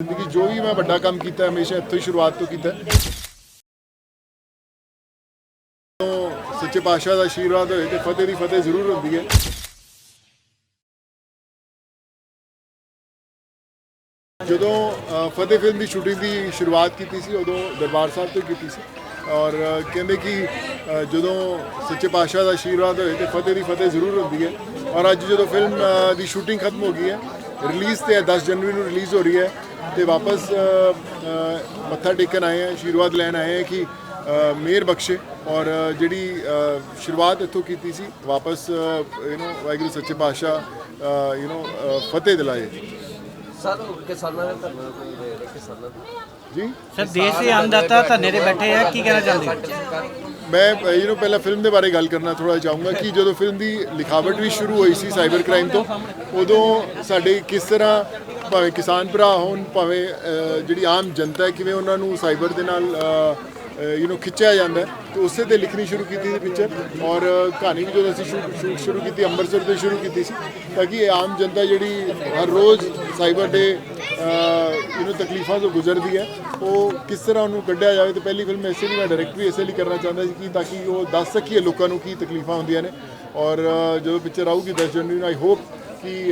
ਜ਼ਿੰਦਗੀ ਜੋ ਵੀ ਮੈਂ ਵੱਡਾ ਕੰਮ ਕੀਤਾ ਹਮੇਸ਼ਾ ਇੱਥੋਂ ਹੀ ਸ਼ੁਰੂਆਤ ਤੋਂ ਕੀਤਾ। ਹੈ। ਤੋਂ ਸੱਚੇ ਪਾਤਸ਼ਾਹ ਦਾ ਆਸ਼ੀਰਵਾਦ ਹੋਏ ਤੇ ਫਤਿਹ ਦੀ ਫਤਿਹ ਜ਼ਰੂਰ ਹੁੰਦੀ ਹੈ। ਜਦੋਂ ਅ, ਫਤਿਹ ਫਿਲਮ ਦੀ ਸ਼ੂਟਿੰਗ ਦੀ ਸ਼ੁਰੂਆਤ ਕੀਤੀ ਸੀ ਉਦੋਂ ਦਰਬਾਰ ਸਾਹਿਬ ਤੋਂ ਕੀਤੀ ਸੀ। ਔਰ ਅ, ਕਹਿੰਦੇ ਕਿ ਅ, ਜਦੋਂ ਸੱਚੇ ਪਾਤਸ਼ਾਹ ਦਾ ਆਸ਼ੀਰਵਾਦ ਹੋਏ ਤੇ ਫਤਿਹ ਦੀ ਫਤਿਹ ਜ਼ਰੂਰ ਹੁੰਦੀ ਹੈ। ਔਰ ਅੱਜ ਜਦੋਂ ਫਿਲਮ ਅ, ਦੀ ਸ਼ੂਟਿੰਗ ਖਤਮ ਹੋ ਗਈ ਹੈ ਰਿਲੀਜ਼ ਤੇ ਹੈ 10 ਜਨਵਰੀ ਨੂੰ ਰਿਲੀਜ਼ ਹੋ ਰਹੀ ਹੈ ਤੇ ਵਾਪਸ ਅ, ਅ, ਮੱਥਾ ਟੇਕਣ ਆਏ ਹਾਂ ਆਸ਼ੀਰਵਾਦ ਲੈਣ ਆਏ ਹਾਂ ਕਿ ਅ, ਮਿਹਰ ਬਖਸ਼ੇ ਔਰ ਅ, ਜਿਹੜੀ ਅ, ਸ਼ੁਰੂਆਤ ਇੱਥੋਂ ਕੀਤੀ ਸੀ ਵਾਪਸ ਯੂ نو ਵਾਹਿਗੁਰੂ ਸੱਚੇ ਪਾਤਸ਼ਾਹ ਯੂ نو ਫਤਿਹ ਦਿਲਾਏ ਸਰ ਕਿਸਾਨਾਂ ਦੇ ਧਰਨਾ ਕੋਈ ਦੇ ਰਹੇ ਕਿਸਾਨਾਂ ਦੇ ਜੀ ਸਰ ਦੇਸ਼ ਦੇ ਅੰਨਦਾਤਾ ਧਰਨੇ ਤੇ ਬੈਠੇ ਆ ਕੀ ਕਹਿਣਾ ਚਾਹੁੰਦੇ ਹੋ ਮੈਂ ਯੂ نو ਪਹਿਲਾਂ ਫਿਲਮ ਦੇ ਬਾਰੇ ਗੱਲ ਕਰਨਾ ਥੋੜਾ ਚਾਹੂੰਗਾ ਕਿ ਜਦੋਂ ਫਿਲਮ ਦੀ ਲਿਖਾਵਟ ਵੀ ਸ਼ੁਰੂ ਹੋਈ ਸੀ ਸਾਈਬਰ ਕ੍ਰਾਈਮ ਤੋਂ ਉਦੋਂ ਸਾਡੇ ਕਿਸ ਤਰ੍ਹਾਂ ਭਾਵੇਂ ਕਿਸਾਨ ਭਰਾ ਹੋਣ ਭਾਵੇਂ ਅ, ਜਿਹੜੀ ਆਮ ਜਨਤਾ ਹੈ ਕਿਵੇਂ ਉਹਨਾਂ ਨੂੰ ਸਾਈਬਰ ਦੇ ਨਾਲ ਯੂ نو ਖਿੱਚਿਆ ਜਾਂਦਾ ਹੈ ਤੇ ਉਸੇ ਤੇ ਲਿਖਣੀ ਸ਼ੁਰੂ ਕੀਤੀ ਸੀ ਪਿਕਚਰ ਔਰ ਕਹਾਣੀ ਵੀ ਜਦੋਂ ਅਸੀਂ ਸ਼ੂਟ ਸ਼ੂਟ ਸ਼ੁਰੂ ਕੀਤੀ ਅੰਮ੍ਰਿਤਸਰ ਤੋਂ ਸ਼ੁਰੂ ਕੀਤੀ ਸੀ ਤਾਂ ਕਿ ਇਹ ਆਮ ਜਨਤਾ ਜਿਹੜੀ ਹਰ ਰੋਜ਼ ਸਾਈਬਰ ਦੇ ਯੂ نو ਤਕਲੀਫਾਂ ਤੋਂ ਗੁਜ਼ਰਦੀ ਹੈ ਉਹ ਕਿਸ ਤਰ੍ਹਾਂ ਉਹਨੂੰ ਕੱਢਿਆ ਜਾਵੇ ਤੇ ਪਹਿਲੀ ਫਿਲਮ ਇਸੇ ਲਈ ਮੈਂ ਡਾਇਰੈਕਟ ਵੀ ਇਸੇ ਲਈ ਕਰਨਾ ਚਾਹੁੰਦਾ ਸੀ ਕਿ ਤਾਂ ਕਿ ਉਹ ਦੱਸ ਸਕੀਏ ਲੋਕਾਂ ਨੂੰ ਕੀ ਤਕਲੀਫਾਂ ਹੁੰਦੀਆਂ ਨੇ ਔਰ ਅ, ਜਦੋਂ ਪਿਕਚਰ ਆਊਗੀ 10 ਜਨਵਰੀ ਨੂੰ ਆਈ ਹੋਪ ਕਿ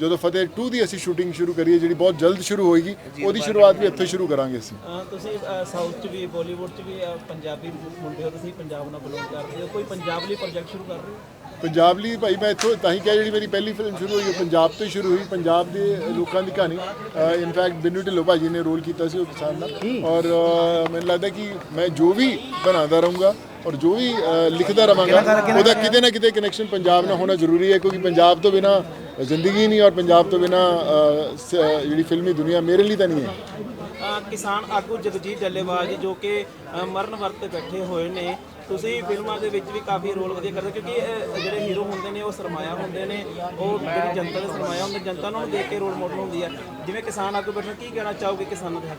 ਜਦੋਂ ਫਤਿਹ 2 ਦੀ ਅਸੀਂ ਸ਼ੂਟਿੰਗ ਸ਼ੁਰੂ ਕਰੀਏ ਜਿਹੜੀ ਬਹੁਤ ਜਲਦ ਸ਼ੁਰੂ ਹੋਏਗੀ ਉਹਦੀ ਸ਼ੁਰੂਆਤ ਵੀ ਇੱਥੋਂ ਸ਼ੁਰੂ ਕਰਾਂਗੇ ਅਸੀਂ। ਤੁਸੀਂ ਸਾਊਥ ਚ ਵੀ ਬਾਲੀਵੁੱਡ ਚ ਵੀ ਪੰਜਾਬੀ ਮੁੰਡੇ ਹੋ ਤੁਸੀਂ ਪੰਜਾਬ ਨਾਲ ਬਿਲੋਂਗ ਕਰਦੇ ਹੋ। ਕੋਈ ਪੰਜਾਬ ਲਈ ਪ੍ਰੋਜੈਕਟ ਸ਼ੁਰੂ ਕਰ ਰਹੇ ਹੋ? ਪੰਜਾਬ ਲਈ ਭਾਈ ਮੈਂ ਇੱਥੋਂ ਤਾਂ ਹੀ ਕਿਹਾ ਜਿਹੜੀ ਮੇਰੀ ਪਹਿਲੀ ਫਿਲਮ ਸ਼ੁਰੂ ਹੋਈ ਉਹ ਪੰਜਾਬ ਤੋਂ ਹੀ ਸ਼ੁਰੂ ਹੋਈ ਪੰਜਾਬ ਦੇ ਲੋਕਾਂ ਦੀ ਕਹਾਣੀ। ਇਨਫੈਕਟ ਬਿੰਨੂ ਢਿੱਲੋਂ ਭਾਜੀ ਨੇ ਰੋਲ ਕੀਤਾ ਸੀ ਉਹ ਕਿਸਾਨ ਦਾ। ਔਰ ਮੈਨੂੰ ਲੱਗਦਾ ਕਿ ਮੈਂ ਜੋ ਵੀ ਬਣਾਉਂਦਾ ਰਹੂੰਗਾ ਔਰ ਜੋ ਵੀ ਲਿਖਦਾ ਰਵਾਂਗਾ ਉਹਦਾ ਕਿਤੇ ਨਾ ਕਿਤੇ ਕਨੈਕਸ਼ਨ ਪੰਜਾਬ ਨਾਲ ਹੋਣਾ ਜ਼ਰੂਰੀ ਹੈ ਕਿਉਂਕਿ ਪੰਜਾਬ ਤੋਂ ਬਿਨਾ ਜ਼ਿੰਦਗੀ ਨਹੀਂ ਔਰ ਪੰਜਾਬ ਤੋਂ ਬਿਨਾ ਜਿਹੜੀ ਫਿਲਮੀ ਦੁਨੀਆ ਮੇਰੇ ਲਈ ਤਾਂ ਨਹੀਂ ਹੈ। ਕਿਸਾਨ ਆਗੂ ਜਗਜੀਤ ਜੱਲੇਵਾਲ ਜੀ ਜੋ ਕਿ ਮਰਨ ਵਰਤ ਤੇ ਬੈਠੇ ਹੋਏ ਨੇ। ਤੁਸੀਂ ਫਿਲਮਾਂ ਦੇ ਵਿੱਚ ਵੀ ਕਾਫੀ ਰੋਲ ਵਧੀਆ ਕਰਦੇ ਕਿਉਂਕਿ ਜਿਹੜੇ ਹੀਰੋ ਹੁੰਦੇ ਨੇ ਉਹ ਸਰਮਾਇਆ ਹੁੰਦੇ ਨੇ। ਉਹ ਜਿਹੜੀ ਜਨਤਾ ਦੇ ਸਰਮਾਇਆ ਹੁੰਦੇ ਜਨਤਾ ਨੂੰ ਦੇਖ ਕੇ ਰੋਲ ਮਾਡਲ ਹੁੰਦੀ ਹੈ। ਜਿਵੇਂ ਕਿਸਾਨ ਆਗੂ ਬੈਠੇ ਕੀ ਕਹਿਣਾ ਚਾਹੋਗੇ ਕਿਸਾਨਾਂ ਦੇ ਹੱਕ?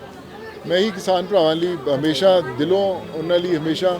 ਮੈਂ ਹੀ ਕਿਸਾਨ ਭਰਾਵਾਂ ਲਈ ਹਮੇਸ਼ਾ ਦਿਲੋਂ ਉਹਨਾਂ ਲਈ ਹਮੇਸ਼ਾ